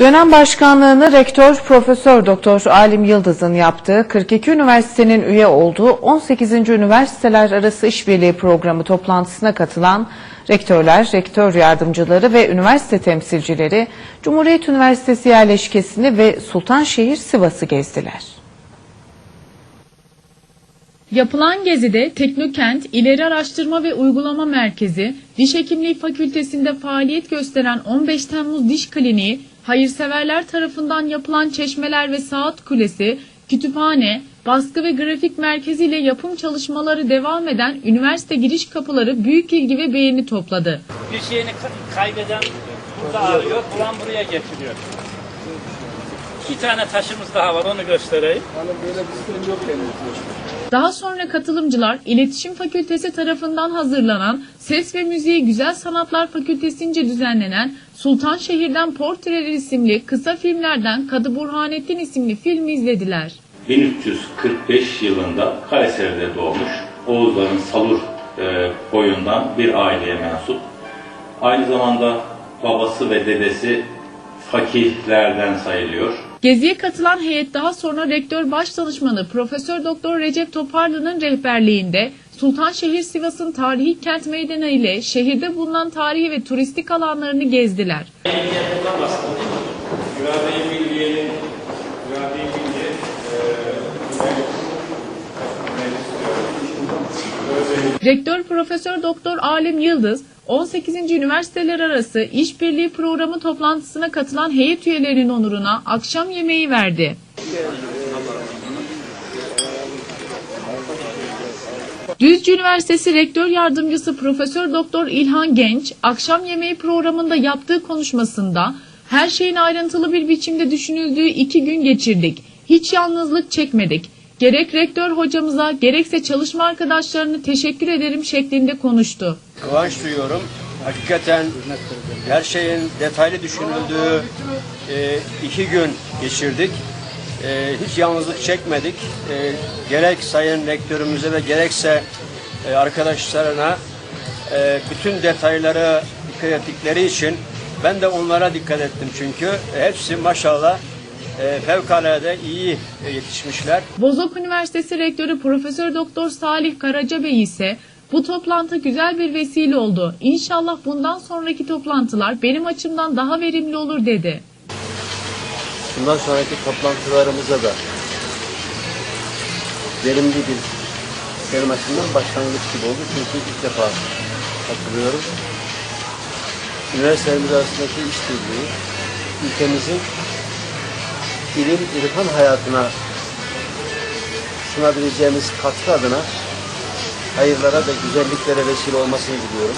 Dönem başkanlığını rektör Profesör Doktor Alim Yıldız'ın yaptığı 42 üniversitenin üye olduğu 18. Üniversiteler Arası İşbirliği Programı toplantısına katılan rektörler, rektör yardımcıları ve üniversite temsilcileri Cumhuriyet Üniversitesi yerleşkesini ve Sultanşehir Sivas'ı gezdiler. Yapılan gezide Teknokent İleri Araştırma ve Uygulama Merkezi, Diş Hekimliği Fakültesinde faaliyet gösteren 15 Temmuz Diş Kliniği, hayırseverler tarafından yapılan çeşmeler ve saat kulesi, kütüphane, baskı ve grafik merkezi ile yapım çalışmaları devam eden üniversite giriş kapıları büyük ilgi ve beğeni topladı. Bir şeyini ka- kaybeden burada arıyor, bulan buraya getiriyor. İki tane taşımız daha var, onu göstereyim. Daha sonra katılımcılar İletişim Fakültesi tarafından hazırlanan Ses ve Müziği Güzel Sanatlar Fakültesince düzenlenen Sultanşehir'den Portreler isimli kısa filmlerden Kadı Burhanettin isimli filmi izlediler. 1345 yılında Kayseri'de doğmuş Oğuzların Salur e, boyundan bir aileye mensup. Aynı zamanda babası ve dedesi fakihlerden sayılıyor. Geziye katılan heyet daha sonra rektör başdanışmanı Profesör Doktor Recep Toparlı'nın rehberliğinde Sultanşehir Sivas'ın tarihi kent meydanı ile şehirde bulunan tarihi ve turistik alanlarını gezdiler. Rektör Profesör Doktor Alem Yıldız 18. Üniversiteler Arası İşbirliği Programı toplantısına katılan heyet üyelerinin onuruna akşam yemeği verdi. Düzce Üniversitesi Rektör Yardımcısı Profesör Doktor İlhan Genç, akşam yemeği programında yaptığı konuşmasında her şeyin ayrıntılı bir biçimde düşünüldüğü iki gün geçirdik. Hiç yalnızlık çekmedik. Gerek rektör hocamıza gerekse çalışma arkadaşlarını teşekkür ederim şeklinde konuştu. kıvanç duyuyorum. Hakikaten her şeyin detaylı düşünüldüğü e, iki gün geçirdik. E, hiç yalnızlık çekmedik. E, gerek sayın rektörümüze ve gerekse arkadaşlarına bütün detaylara dikkat ettikleri için ben de onlara dikkat ettim çünkü hepsi maşallah fevkalade iyi e, yetişmişler. Bozok Üniversitesi Rektörü Profesör Doktor Salih Karaca Bey ise bu toplantı güzel bir vesile oldu. İnşallah bundan sonraki toplantılar benim açımdan daha verimli olur dedi. Bundan sonraki toplantılarımıza da verimli bir benim açımdan başlangıç gibi oldu. Çünkü ilk defa katılıyorum. Üniversitelerimiz arasındaki işbirliği ülkemizin ilim, irfan hayatına sunabileceğimiz katkı adına hayırlara ve güzelliklere vesile olmasını diliyorum.